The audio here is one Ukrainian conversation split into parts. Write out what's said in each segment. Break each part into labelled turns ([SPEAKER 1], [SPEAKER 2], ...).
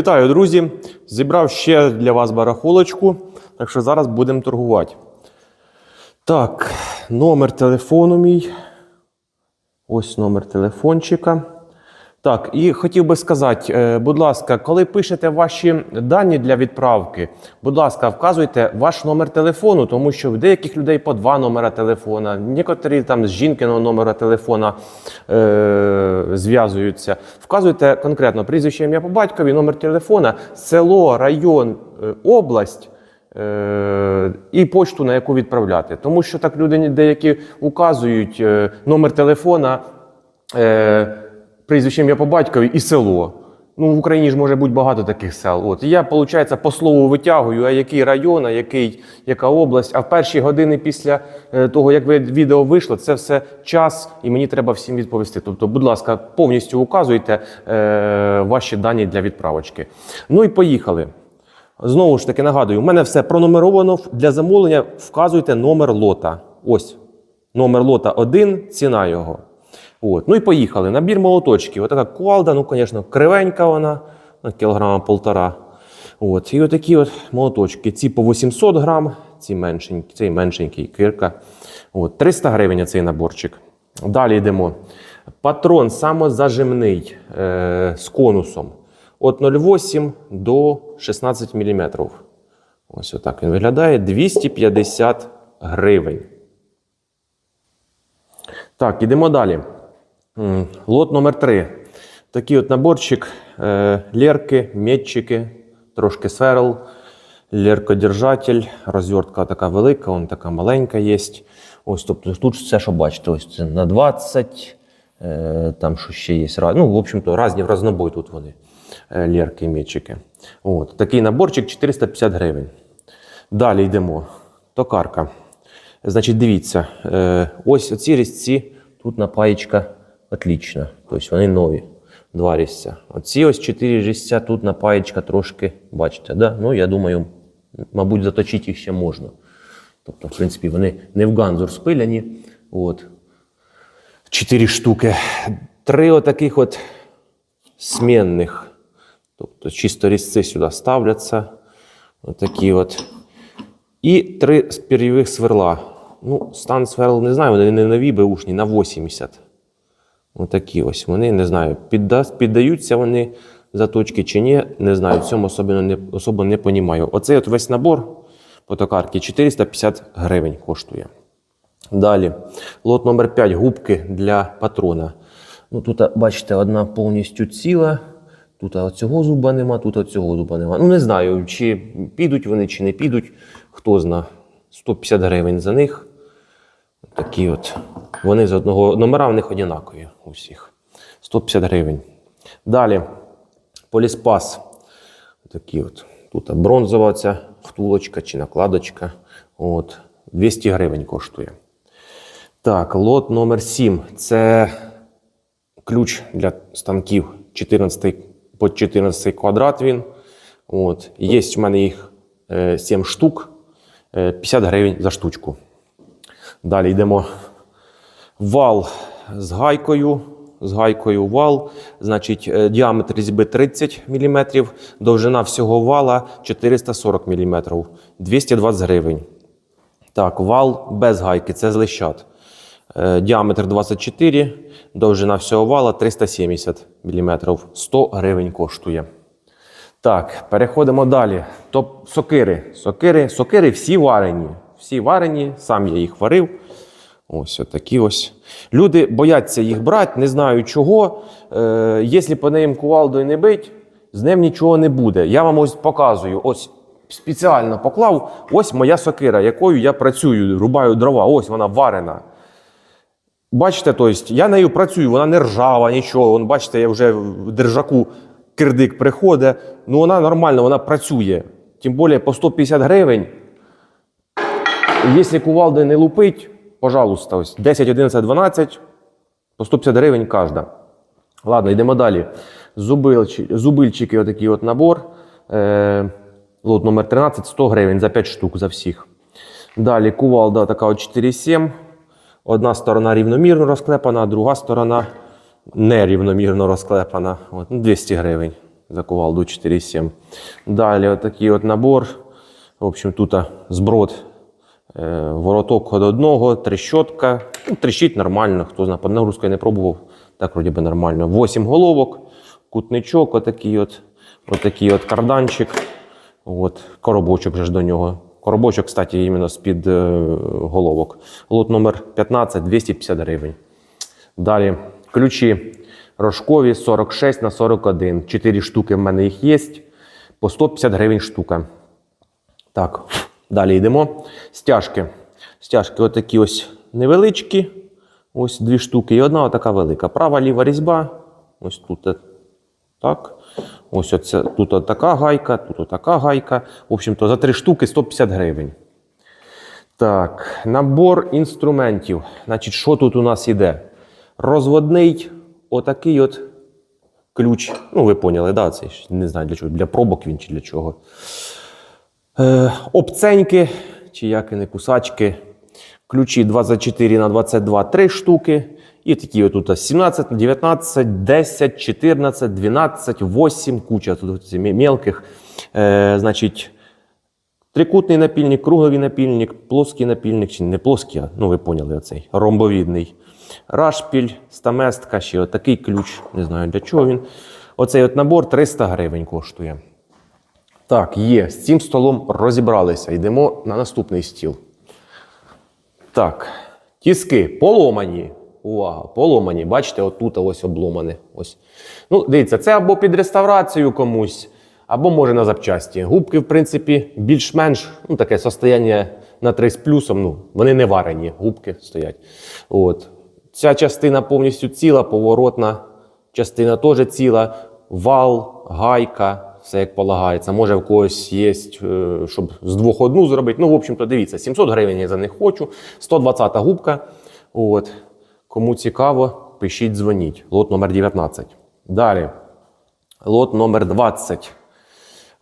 [SPEAKER 1] Вітаю, друзі! Зібрав ще для вас барахолочку, так що зараз будемо торгувати. Так, номер телефону мій. Ось номер телефончика. Так, і хотів би сказати, е, будь ласка, коли пишете ваші дані для відправки, будь ласка, вказуйте ваш номер телефону, тому що в деяких людей по два номера телефона, некоторі там з жінкиного номера телефона е, зв'язуються. Вказуйте конкретно прізвище ім'я по батькові, номер телефона, село, район, е, область. Е, і почту, на яку відправляти. Тому що так люди деякі указують номер телефона, е, прізвище ім'я по батькові і село. Ну, в Україні ж може бути багато таких сел. От і я, виходить, по слову витягую, а який район, а який, яка область. А в перші години після е, того, як відео вийшло, це все час, і мені треба всім відповісти. Тобто, будь ласка, повністю указуйте е, ваші дані для відправочки. Ну і поїхали. Знову ж таки нагадую, у мене все пронумеровано для замовлення. Вказуйте номер лота. Ось номер лота 1, ціна його. От. Ну і поїхали. Набір молоточків. Отака кувалда, ну, звісно, кривенька вона, на кілограма полтора. От. І отакі от молоточки. Ці по 800 грам, ці меншенькі, цей меншенький кирка. От. 300 гривень цей наборчик. Далі йдемо. Патрон самозажимний е, з конусом. От 0,8 до 16 мм. Ось отак він виглядає. 250 гривень. Так, ідемо далі. Лот номер 3. Такий от наборчик. Е, лерки, метчики, трошки сверл, леркодержатель, розвертка така велика, вон така маленька є. Ось, тобто тут все, що бачите, ось це на 20, е, там що ще є. Ну, в общем-то, різні в разнобой тут вони. е, Лерки метчики. От, такий наборчик 450 гривень. Далі йдемо. Токарка. Значить, дивіться, ось ці різці, тут напаєчка отлічна. Тобто вони нові. Два різця. Оці ось чотири різця, тут напаєчка трошки, бачите, да? ну я думаю, мабуть, заточити їх ще можна. Тобто, в принципі, вони не в ганзур спиляні. От. Чотири штуки. Три отаких от смінних. Тобто чисто різці сюди ставляться. Отакі от. І три спір'євих сверла. Ну, стан сверл не знаю, вони не нові беушні, на 80. Отакі ось. Вони не знаю, підда, піддаються вони заточки чи ні, не знаю. В цьому особливо не, особо не понімаю. Оцей от весь набор по токарки 450 гривень коштує. Далі. Лот номер 5 губки для патрона. Ну, тут, бачите, одна повністю ціла. Тут оцього зуба нема, тут оцього зуба нема. Ну, не знаю, чи підуть вони, чи не підуть. Хто зна. 150 гривень за них. Такі от. Вони з одного номера в них однакові у всіх. 150 гривень. Далі. Поліспас. Такі от. Тут бронзова ця втулочка чи накладочка. От. 200 гривень коштує. Так, лот номер 7. Це ключ для станків 14 по 14 квадрат він. От. Є в мене їх е, 7 штук, е, 50 гривень за штучку. Далі йдемо. Вал з гайкою. З гайкою вал. Значить, е, діаметр різьби 30 мм, довжина всього вала 440 мм, 220 гривень. Так, вал без гайки, це з. Е, Діаметр 24, довжина всього вала 370 мм, 100 гривень коштує. Так, переходимо далі. Топ сокири. Сокири, сокири всі варені. Всі варені, сам я їх варив. Ось такі ось. Люди бояться їх брати, не знаю чого. Е, якщо по ним кувалдою не бить, з ним нічого не буде. Я вам ось показую. Ось спеціально поклав. Ось моя сокира, якою я працюю, рубаю дрова. Ось вона варена. Бачите, тобто, я нею працюю, вона не ржава, нічого. Вон, бачите, я вже в держаку кирдик приходить. Ну вона нормально, вона працює. Тим більше по 150 гривень. Якщо кувалди не лупить, пожалуйста, ось 10, 11, 12, по 150 гривень кожна. Ладно, йдемо далі. Зубилчі, зубильчики, отакий от набор. Е, лот номер 13, 100 гривень за 5 штук за всіх. Далі кувалда така от 4,7. Одна сторона рівномірно розклепана, друга сторона нерівномірно розклепана. От, ну, 200 гривень. за кувалду 4,7. Далі отакий от набор. В общем, тут зброд, вороток від одного, трещотка. Ну, нормально, хто знає, під нагрузкою не пробував, так вроді би нормально. 8 головок, кутничок, отакий от, отакий от карданчик. От, коробочок же ж до нього. Коробочок, кстати, іменно з-під е, головок. Лот номер 15 250 гривень. Далі ключі рожкові 46 на 41. 4 штуки в мене їх є. По 150 гривень штука. Так, далі йдемо. Стяжки. Стяжки отакі ось невеличкі. Ось дві штуки і одна така велика. Права ліва різьба. Ось тут е, так. Ось оце, тут от така гайка, тут така гайка. В общем-то, за три штуки 150 гривень. Так, набор інструментів. Значить, що тут у нас іде? Розводний, отакий от ключ. Ну, ви поняли, да? Це не знаю для чого. Для пробок він чи для чого. Е, обценьки, чи як і не кусачки. Ключі 24 на 22 3 штуки. І такі отут 17, 19, 10, 14, 12, 8, куча тут мелких. Е, значить, трикутний напільник, круглий напільник, плоский напільник, чи не плоский, а ну ви поняли оцей ромбовідний. Рашпіль, стаместка, ще отакий ключ. Не знаю для чого він. Оцей от набор 300 гривень коштує. Так, є. З цим столом розібралися. Йдемо на наступний стіл. Так, тіски поломані. Увага, поломані. Бачите, отут ось обломане. Ось. Ну, дивіться, це або під реставрацію комусь, або може на запчасті. Губки, в принципі, більш-менш ну, таке состояння на 3 з плюсом. Ну, вони не варені, губки стоять. От. Ця частина повністю ціла, поворотна частина теж ціла, вал, гайка, все як полагається. Може в когось є, е, щоб з двох одну зробити. Ну, в общем-то, дивіться, 700 гривень я за них хочу. 120 губка. От. Кому цікаво, пишіть, дзвоніть. Лот номер 19. Далі. Лот номер 20.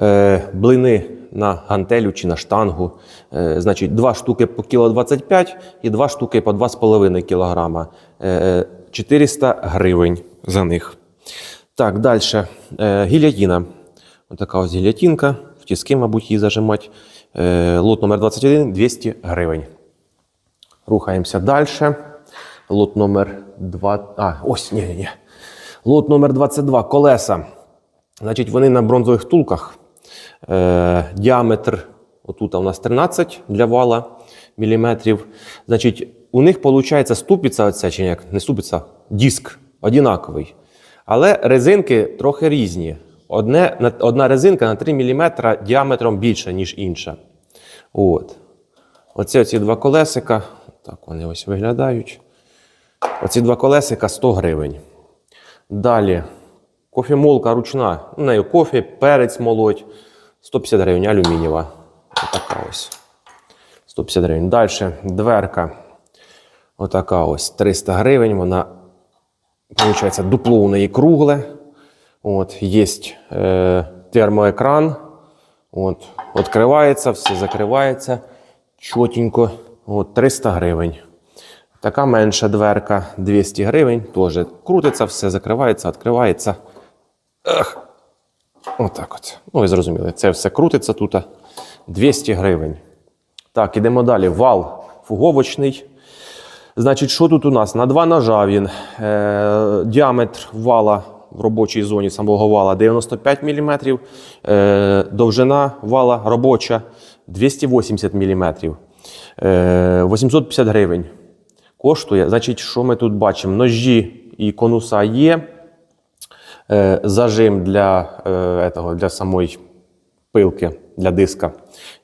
[SPEAKER 1] Е, блини на гантелю чи на штангу. Е, значить, 2 штуки по кіло 25 і 2 штуки по 2,5 кілограма. Е, 400 гривень за них. Так, далі. Е, гільятіна. Отака ось гільятінка. В тіски, мабуть, її зажимати. Е, лот номер 21 200 гривень. Рухаємося далі. Лот номер 2. А, ось, ні, ні. Лот номер 22. Колеса. Значить, вони на бронзових втулках. Е, діаметр отут у нас 13 для вала міліметрів. Значить, у них виходить ступиця, оця, чи як не ступиця, диск однаковий. Але резинки трохи різні. Одне, одна резинка на 3 мм діаметром більша, ніж інша. От. Оці оці два колесика. Так вони ось виглядають. Оці два колесика 100 гривень. Далі кофемолка ручна. У неї кофе, перець молоть. 150 гривень алюмінієва. Отака ось. 150 гривень. Далі дверка. Отака ось 300 гривень. Вона, виходить, дупло у неї кругле. От, є е, термоекран. От, відкривається, все закривається. Чотенько. От, 300 гривень. Така менша дверка 200 гривень. Теж крутиться, все закривається, відкривається. Ех. Отак от. Ну, ви зрозуміли, це все крутиться тут. 200 гривень. Так, ідемо далі. Вал фуговочний. Значить, що тут у нас? На два ножа він. Е, діаметр вала в робочій зоні самого вала 95 мм. Е, довжина вала робоча 280 мм. Е, 850 гривень коштує. Значить, що ми тут бачимо? Ножі і конуса є. Е, зажим для, е, этого, для самої пилки, для диска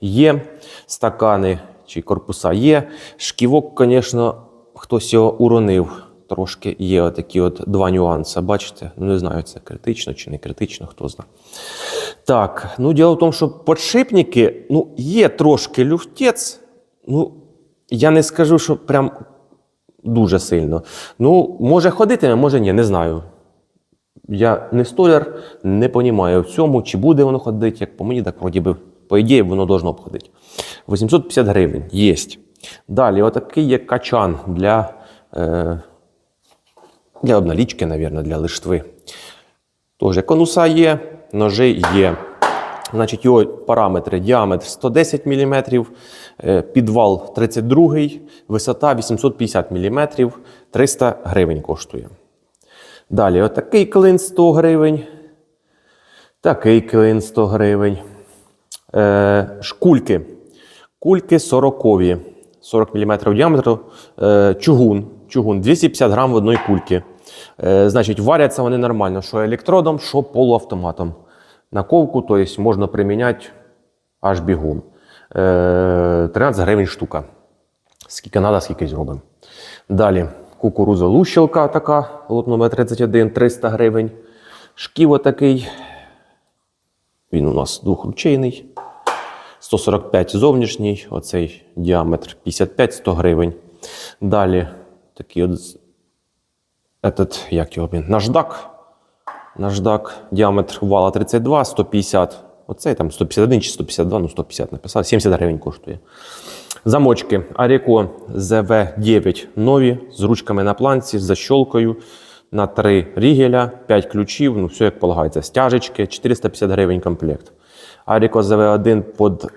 [SPEAKER 1] є. Стакани чи корпуса є. Шківок, звісно, хтось його уронив. Трошки є отакі от два нюанси. Бачите? Ну, не знаю, це критично чи не критично, хто знає. Так, ну діло в тому, що подшипники, ну, є трошки люфтець. Ну, я не скажу, що прям дуже сильно. Ну, може ходитиме, може ні, не знаю. Я не столяр, не розумію в цьому, чи буде воно ходити, як по мені, так вроді би, по ідеї, воно должно обходити. 850 гривень є. Далі, отакий є качан для, е, для обналічки, мабуть, для лиштви. Теж конуса є, ножи є. Значить, його параметри: діаметр 110 мм, підвал 32, висота 850 мм, 300 гривень коштує. Далі, отакий клин 100 гривень. Такий клин 100 гривень. Е, шкульки. Кульки 40 40 мм діаметру. Е, чугун. Чугун 250 грам в одної кульки. Е, значить, варяться вони нормально, що електродом, що полуавтоматом. На ковку, тобто можна приміняти аж бігун. Е, 13 гривень штука. Скільки треба, скільки зробимо. Далі кукуруза лущилка така, лот номер 31, 300 гривень. Шків отакий. Він у нас двохручейний. 145 зовнішній, оцей діаметр 55-100 гривень. Далі такий от этот, як його він, наждак. Наждак, діаметр вала 32, 150. Оцей там 151 чи 152, ну 150 написав, 70 гривень коштує. Замочки Аріко ЗВ9 нові з ручками на планці, з защолкою на 3 рігеля, 5 ключів, ну все як полагається. Стяжечки, 450 гривень комплект. Аріко ЗВ1 під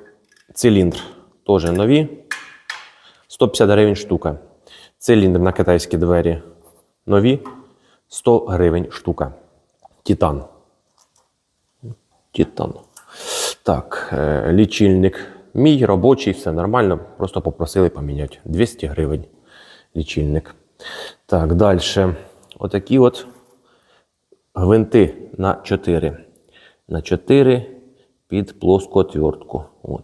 [SPEAKER 1] циліндр теж нові. 150 гривень штука. Циліндр на китайські двері нові. 100 гривень штука. Титан. Титан. Так, е, лічильник мій робочий, все нормально. Просто попросили поміняти. 200 гривень лічильник. Так, далі. Отакі от гвинти на 4. На 4 під плоску отвертку. От.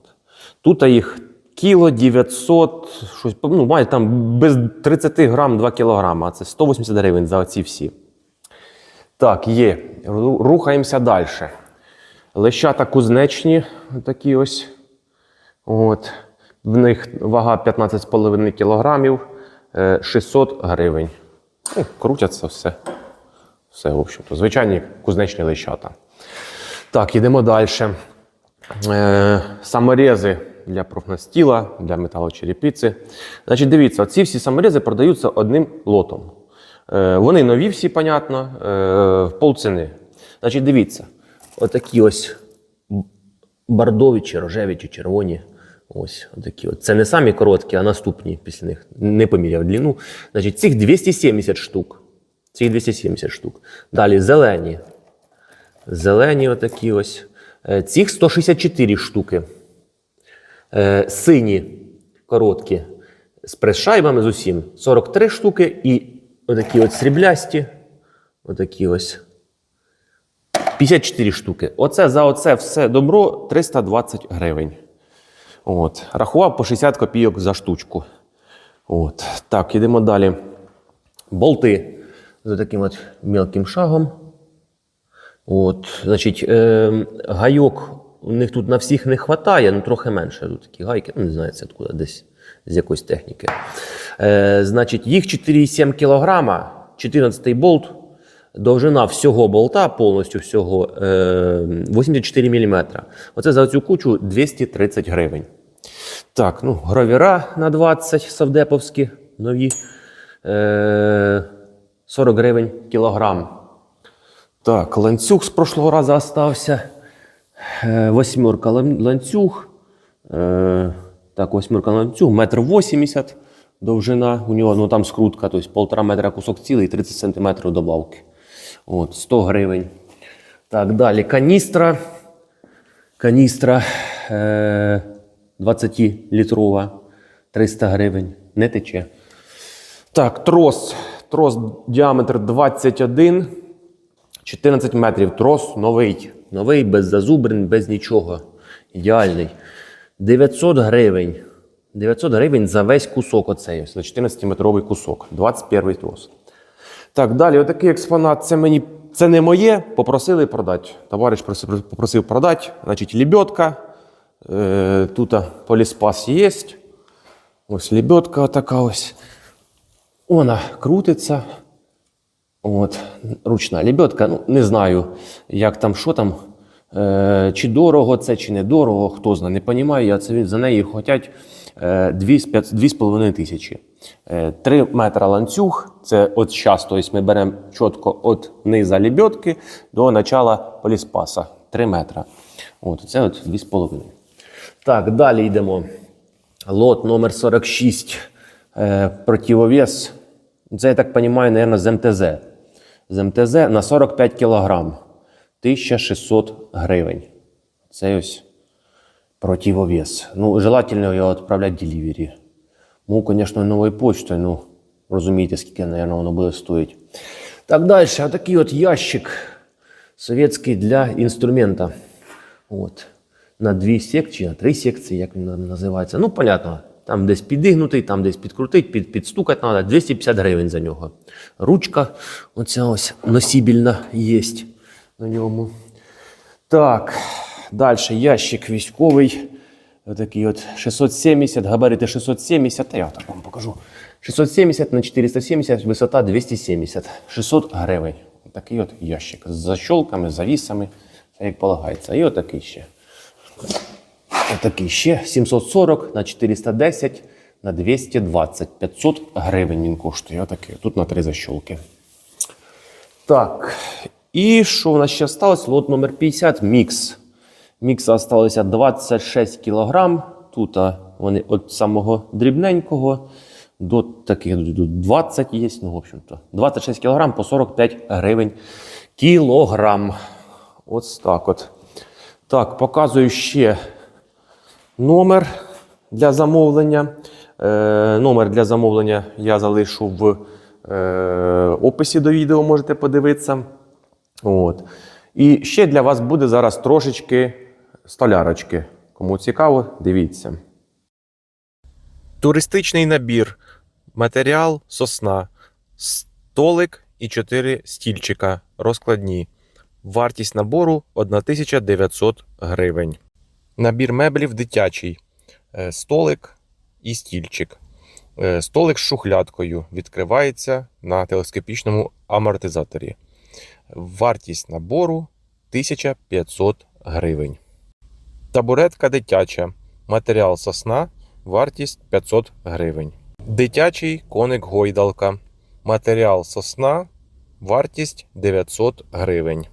[SPEAKER 1] Тут їх кіло 900, щось, ну, має там без 30 грам 2 кілограма. Це 180 гривень за оці всі. Так, є. Рухаємося далі. Лещата кузнечні, такі ось. От. В них вага 15,5 кілограмів, е, 600 гривень. Ну, крутяться все. Все, в общем-то. Звичайні кузнечні лещата. Так, йдемо далі. Е, саморези для профнастіла, для металочерепиці. Значить, дивіться, ці всі саморези продаються одним лотом. Е, вони нові всі, понятно, е, в полціни. Значить, дивіться, отакі ось бордові, чи рожеві, чи червоні. Ось отакі. От. Це не самі короткі, а наступні після них. Не поміряв длину. Значить, цих 270 штук. Цих 270 штук. Далі зелені. Зелені отакі ось. Е, Цих 164 штуки. Е, Сині короткі з прес-шайбами з усім 43 штуки. І отакі от сріблясті. Отакі ось. 54 штуки. Оце за оце все добро 320 гривень. От. Рахував по 60 копійок за штучку. От. Так, йдемо далі. Болти за таким от мелким шагом. От, значить, е, гайок у них тут на всіх не вистачає, ну трохи менше. Тут такі гайки, ну не знаю, це откуда десь з якоїсь техніки. Е, значить, їх 4,7 кг, 14 болт, довжина всього болта, повністю всього е, 84 мм. Оце за цю кучу 230 гривень. Так, ну, гравіра на 20 савдеповські нові. Е, 40 гривень кілограм. Так, ланцюг з прошлого разу остався. Е, Восьмерка ланцюг. Е, Так, восьмерка ланцюг, метр вісімдесят довжина. У нього ну, там скрутка, тобто полтора метра кусок цілий, 30 сантиметрів добавки. От, 100 гривень. Так, далі каністра. Каністра е, 20-літрова, 300 гривень. Не тече. Так, трос. Трос діаметр 21, 14 метрів. Трос новий. Новий, без зазубрин, без нічого. Ідеальний. 900 гривень. 900 гривень за весь кусок оцей, за 14-метровий кусок. 21 трос. Так, далі, отакий експонат. Це мені це не моє. Попросили продати. Товариш попросив продати. Значить, лебедка. Е, тут поліспас є. Ось лебедка така ось. Вона крутиться. От, ручна лебедка. Ну, не знаю, як там, що там. Е, чи дорого це, чи не дорого, хто знає, не розумію. Я це за неї хочуть е, 2,5 тисячі. Е, 3 метра ланцюг. Це от зараз, тобто ми беремо чітко від низа лебедки до начала поліспаса. 3 метра. От, це от 2,5. Так, далі йдемо. Лот номер 46. Е, противовес. Це, я так розумію, мабуть, з МТЗ. З МТЗ на 45 кг. 1600 гривень. Це ось противовес. Ну, желательно його відправляти делівері. Ну, звісно, новою почтою, ну, розумієте, скільки, мабуть, воно буде стоїти. Так, далі. Отакий от ящик совєтський для інструмента. От. На дві секції, на три секції, як він називається. Ну, понятно. Там десь підігнутий, там десь підкрутить, під, підстукати треба. 250 гривень за нього. Ручка, оця ось носібільна є на ньому. Так, далі ящик військовий. Отакий от 670, габарити 670, та я так вам покажу. 670 на 470, висота 270, 600 гривень. Такий от ящик з защолками, завісами, як полагається. І отакий ще. Отакий ще 740 на 410 на 220. 500 гривень він коштує. Отакий. Тут на три защолки. Так. І що у нас ще залишилось? Лот номер 50 мікс. Мікса залишилося 26 кг. Тут вони від самого дрібненького до таких до 20 є. Ну, в общем-то, 26 кг по 45 гривень кілограм. Ось так от. Так, показую ще номер для замовлення. Е, номер для замовлення я залишу в е, описі до відео, можете подивитися. От. І ще для вас буде зараз трошечки столярочки. Кому цікаво, дивіться. Туристичний набір. Матеріал сосна. Столик і 4 стільчика розкладні. Вартість набору 1900 гривень. Набір меблів дитячий. Е, Столик і стільчик. Е, Столик з шухлядкою відкривається на телескопічному амортизаторі. Вартість набору 1500 гривень. Табуретка дитяча. Матеріал сосна. Вартість 500 гривень. Дитячий коник гойдалка. Матеріал сосна. Вартість 900 гривень.